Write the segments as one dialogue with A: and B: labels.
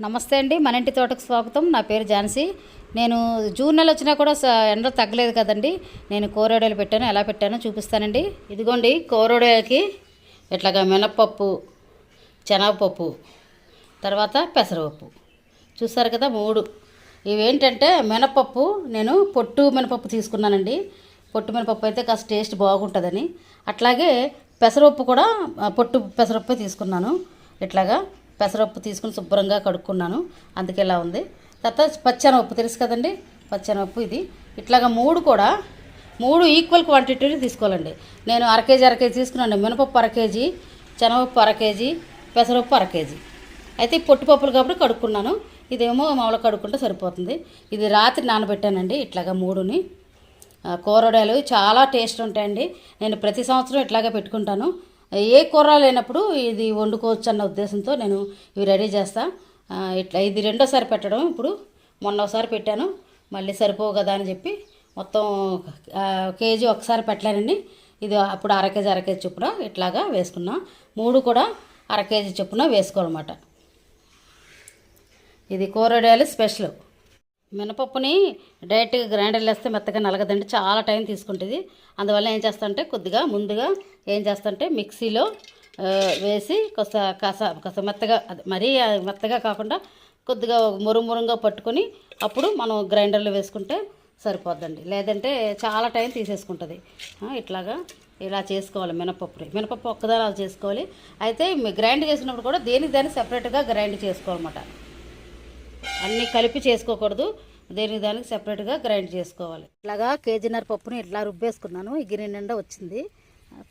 A: నమస్తే అండి మన ఇంటి తోటకు స్వాగతం. నా పేరు ఝాన్సీ. నేను జూన్ నెల వచ్చినా కూడా ఎండ తగ్గలేదు కదండి. నేను కోరోడేలు పెట్టాను ఎలా పెట్టానో చూపిస్తానండి. ఇదిగోండి కోరోడేలకి ఇట్లాగా మినప్పప్పు శనగపప్పు తర్వాత పెసరపప్పు. చూసారు కదా మూడు. ఇవేంటంటే మినపప్పు నేను పొట్టు మినపప్పు తీసుకున్నానండి. పొట్టు మినపప్పు అయితే కాస్త టేస్ట్ బాగుంటుందని. అట్లాగే పెసరపప్పు కూడా పొట్టు పెసరపప్పు తీసుకున్నాను. ఇట్లాగా పెసరపప్పు తీసుకుని శుభ్రంగా కడుక్కున్నాను. అందుకే ఇలా ఉంది. తర్వాత పచ్చెనపప్పు తెలుసు కదండి? పచ్చెనపప్పు ఇది. ఇట్లాగా మూడు కూడా మూడు ఈక్వల్ క్వాంటిటీని తీసుకోవాలండి. నేను అర కేజీ అర కేజీ తీసుకున్నాను. మినపప్పు అర కేజీ శనగపప్పు అర కేజీ పెసరపప్పు అర కేజీ. అయితే ఈ పప్పులు కాబట్టి కడుక్కున్నాను. ఇదేమో మామూలుగా కడుక్కుంటే సరిపోతుంది. ఇది రాత్రి నానబెట్టానండి ఇట్లాగా మూడుని. కూరడాయలు చాలా టేస్ట్ ఉంటాయండి. నేను ప్రతి సంవత్సరం ఇట్లాగే పెట్టుకుంటాను. ఏ కూర లేనప్పుడు ఇది వండుకోవచ్చు అన్న ఉద్దేశంతో నేను ఇవి రెడీ చేస్తా. ఇట్లా ఇది రెండోసారి పెట్టడం. ఇప్పుడు మొన్న ఒకసారి పెట్టాను. మళ్ళీ సరిపోవు కదా అని చెప్పి మొత్తం కేజీ ఒకసారి పెట్టలేనండి. ఇది అప్పుడు అర కేజీ అర కేజీ చొప్పున ఇట్లాగా వేసుకున్నా. మూడు కూడా అర కేజీ చొప్పున వేసుకోవాలన్నమాట. ఇది కూరడాయలు స్పెషల్. మినపప్పుని డైరెక్ట్గా గ్రైండర్లు వేస్తే మెత్తగా నలగదండి. చాలా టైం తీసుకుంటుంది. అందువల్ల ఏం చేస్తానంటే కొద్దిగా ముందుగా ఏం చేస్తానంటే మిక్సీలో వేసి కాస్త కాస కాస్త మెత్తగా అది మరీ మెత్తగా కాకుండా కొద్దిగా మురుమురుగా పట్టుకొని అప్పుడు మనం గ్రైండర్లో వేసుకుంటే సరిపోద్దండి. లేదంటే చాలా టైం తీసేసుకుంటుంది. ఇట్లాగా ఇలా చేసుకోవాలి మినపప్పుని. మినపప్పు ఒక్కదాని అలా చేసుకోవాలి. అయితే గ్రైండ్ చేసినప్పుడు కూడా దేనికి దాన్ని సపరేట్గా గ్రైండ్ చేసుకోవాలన్నమాట. అన్నీ కలిపి చేసుకోకూడదు. దేనికి దానికి సెపరేట్గా గ్రైండ్ చేసుకోవాలి. ఇట్లాగా కేజీన్నర పప్పుని ఇట్లా రుబ్బేసుకున్నాను. ఈ గిన్నె నిండా వచ్చింది.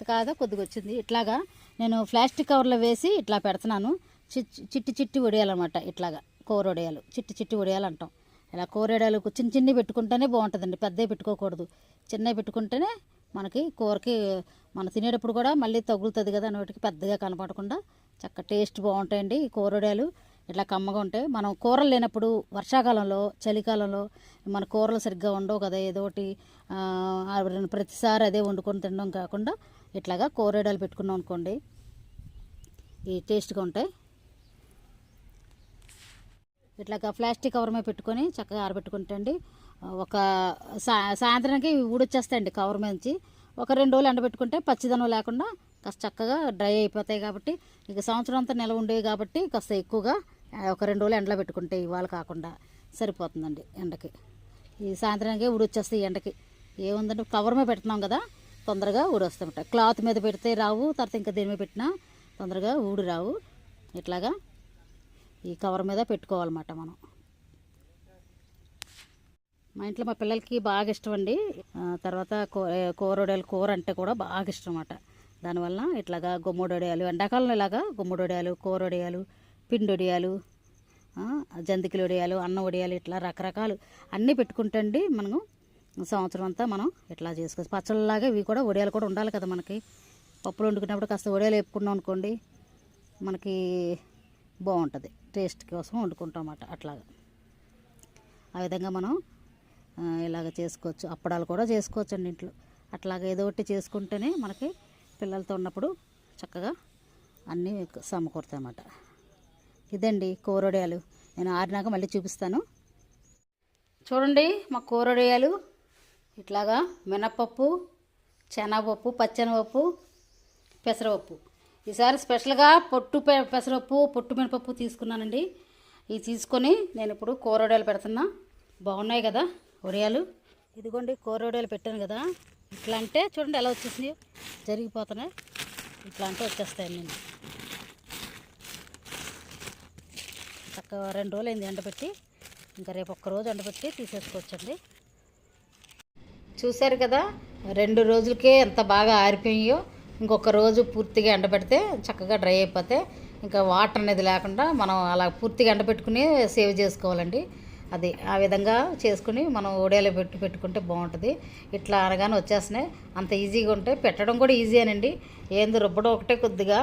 A: కాదా కొద్దిగా వచ్చింది. ఇట్లాగా నేను ప్లాస్టిక్ కవర్లో వేసి ఇట్లా పెడుతున్నాను. చిట్టి చిట్టి చిట్టి వడియాలన్నమాట ఇట్లాగా కూర వడియాలు. చిట్టి చిట్టి వడియాలు అంటాం. ఇలా కూర చిన్న చిన్నవి పెట్టుకుంటేనే బాగుంటుందండి. పెద్దవి పెట్టుకోకూడదు. చిన్నవి పెట్టుకుంటేనే మనకి కూరకి మనం తినేటప్పుడు కూడా మళ్ళీ తగులుతుంది కదా నోటికి పెద్దగా కనపడకుండా చక్క టేస్ట్ బాగుంటాయండి ఈ కూర వడియాలు. ఇట్లా కమ్మగా ఉంటాయి మనం కూరలు లేనప్పుడు వర్షాకాలంలో చలికాలంలో మన కూరలు సరిగ్గా ఉండవు కదా ఏదో ఒకటి ప్రతిసారి అదే వండుకొని తినడం కాకుండా ఇట్లాగా కూరడాలు పెట్టుకున్నాం అనుకోండి. ఈ టేస్ట్గా ఉంటాయి ఇట్లాగా ప్లాస్టిక్ కవర్ మీద పెట్టుకొని చక్కగా ఆరబెట్టుకుంటండి ఒక సాయంత్రానికి ఊడొచ్చేస్తాయండి కవర్ మీద నుంచి ఒక రెండు రోజులు ఎండబెట్టుకుంటే పచ్చిదనం లేకుండా కాస్త చక్కగా డ్రై అయిపోతాయి కాబట్టి ఇక సంవత్సరం అంతా నిల్వ ఉండేవి కాబట్టి కాస్త ఎక్కువగా ఒక రెండు రోజులు ఎండలో పెట్టుకుంటే ఇవాళ కాకుండా సరిపోతుందండి ఎండకి. ఈ సాయంత్రానికి ఊడొచ్చేస్తాయి ఎండకి. ఏముందంటే కవర్ మీద పెడుతున్నాం కదా తొందరగా ఊడొస్తామట క్లాత్ మీద పెడితే రావు తర్వాత ఇంకా దేని మీద పెట్టినా తొందరగా ఊడి రావు. ఇట్లాగా ఈ కవర్ మీద పెట్టుకోవాలన్నమాట మనం. మా ఇంట్లో మా పిల్లలకి బాగా ఇష్టం అండి తర్వాత కూర కూర అంటే కూడా బాగా ఇష్టం అన్నమాట దానివల్ల ఇట్లాగా గుమ్మడొడియాలు ఎండాకాలంలో ఇలాగా గుమ్మడొడియాలు కూరొడియాలు పిండొడియాలు జంతికలు వడియాలు అన్నం వడియాలు ఇట్లా రకరకాలు అన్నీ పెట్టుకుంటండి మనము. సంవత్సరం అంతా మనం ఇట్లా చేసుకోవచ్చు. పచ్చళ్ళలాగా ఇవి కూడా వడియాలు కూడా ఉండాలి కదా మనకి. పప్పులు వండుకున్నప్పుడు కాస్త వడియాలు వేపుకున్నాం అనుకోండి మనకి బాగుంటుంది టేస్ట్ కోసం వండుకుంటాం అన్నమాట అట్లాగా. ఆ విధంగా మనం ఇలాగ చేసుకోవచ్చు. అప్పడాలు కూడా చేసుకోవచ్చు అండి ఇంట్లో. అట్లాగా ఏదో ఒకటి చేసుకుంటేనే మనకి పిల్లలతో ఉన్నప్పుడు చక్కగా అన్నీ సమకూరుతాయన్నమాట. ఇదండి కూరొడియాలు. నేను ఆరినాక మళ్ళీ చూపిస్తాను. చూడండి మా కూరొడియాలు. ఇట్లాగా మినపప్పు శనగపప్పు పచ్చనిపప్పు పెసరపప్పు. ఈసారి స్పెషల్గా పొట్టు పె- పెసరపప్పు పొట్టు మినపప్పు తీసుకున్నానండి. ఇవి తీసుకొని నేను ఇప్పుడు కూర పెడుతున్నా. బాగున్నాయి కదా వడియాలు ఇదిగోండి కూరడియాలు పెట్టాను కదా. ఇట్లా అంటే చూడండి ఎలా వచ్చేసింది. జరిగిపోతున్నాయి. ఇట్లా అంటే వచ్చేస్తాయి నేను చక్కగా రెండు రోజులు అయింది ఎండబెట్టి ఇంకా రేపు ఒక్క రోజు ఎండబెట్టి తీసేసుకోవచ్చండి. చూశారు కదా రెండు రోజులకే ఎంత బాగా ఆరిపోయాయో ఇంకొక రోజు పూర్తిగా ఎండబెడితే చక్కగా డ్రై అయిపోతే ఇంకా వాటర్ అనేది లేకుండా మనం అలా పూర్తిగా ఎండబెట్టుకుని సేవ్ చేసుకోవాలండి. అది ఆ విధంగా చేసుకుని మనం ఓడేలో పెట్టి పెట్టుకుంటే బాగుంటుంది. ఇట్లా అనగానే వచ్చేస్తున్నాయి. అంత ఈజీగా ఉంటాయి పెట్టడం కూడా ఈజీయేనండి ఏంది రుబ్బడం ఒకటే కొద్దిగా.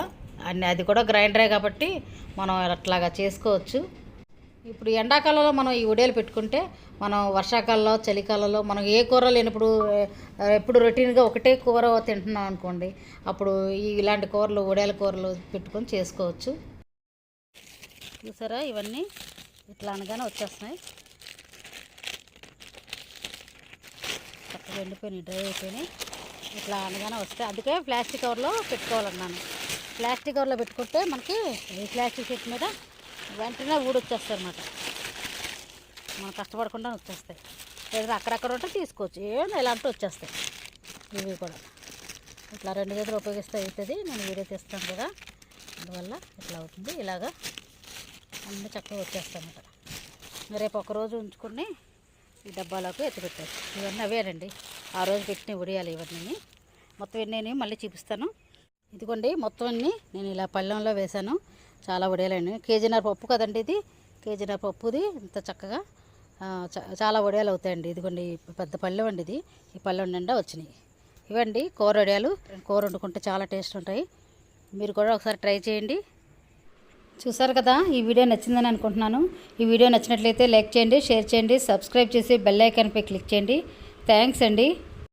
A: అన్ని అది కూడా గ్రైండరే కాబట్టి మనం అట్లాగా చేసుకోవచ్చు. ఇప్పుడు ఎండాకాలంలో మనం ఈ ఉడేలు పెట్టుకుంటే మనం వర్షాకాలంలో చలికాలంలో మనం ఏ కూర లేనప్పుడు ఎప్పుడు రొటీన్గా ఒకటే కూర తింటున్నాం అనుకోండి అప్పుడు ఈ ఇలాంటి కూరలు ఉడేల కూరలు పెట్టుకొని చేసుకోవచ్చు. చూసారా? ఇవన్నీ ఇట్లా అనగానే వచ్చేస్తున్నాయి. ఎండిపోయినాయి డ్రై అయిపోయినాయి. ఇట్లా అనగానే వస్తాయి. అందుకే ప్లాస్టిక్ కవర్లో పెట్టుకోవాలన్నాను. ప్లాస్టిక్ కవర్లో పెట్టుకుంటే మనకి ఈ ప్లాస్టిక్ షీట్ మీద వెంటనే ఊడొచ్చేస్తాయి అనమాట మనం కష్టపడకుండా వచ్చేస్తాయి. లేదా అక్కడక్కడ ఉంటే తీసుకోవచ్చు. ఏమైనా ఇలాంటి వచ్చేస్తాయి. ఇవి కూడా. ఇట్లా రెండు చేతులు ఉపయోగిస్తే అవుతుంది నేను వీడియో తీస్తాను కదా. అందువల్ల ఇట్లా అవుతుంది. ఇలాగా అన్నీ చక్కగా వచ్చేస్తాయి అన్నమాట రేపు ఒక రోజు ఉంచుకుని ఈ డబ్బాలోకి ఎత్తిపెట్టారు ఇవన్నీ అవేనండి. ఆ రోజు పెట్టిన ఉడియాలి ఇవన్నీ మొత్తం ఎన్ని మళ్ళీ చూపిస్తాను. ఇదిగోండి మొత్తం అన్నీ నేను ఇలా పళ్ళెంలో వేశాను. చాలా ఉడియాలండి. కేజీన్నర పప్పు కదండి ఇది? కేజీన్నర పప్పుది ఇంత చక్కగా చాలా వడియాలు అవుతాయండి. ఇదిగోండి పెద్ద పళ్ళెం అండి ఇది. ఈ పళ్ళెం నిండా వచ్చినాయి. ఇవండి కూర వడియాలు కూర వండుకుంటే చాలా టేస్ట్ ఉంటాయి. మీరు కూడా ఒకసారి ట్రై చేయండి. చూసారు కదా ఈ వీడియో నచ్చిందని అనుకుంటున్నాను. ఈ వీడియో నచ్చినట్లయితే లైక్ చేయండి షేర్ చేయండి సబ్స్క్రైబ్ చేసి బెల్ ఐకాన్పై క్లిక్ చేయండి. థ్యాంక్స్ అండి.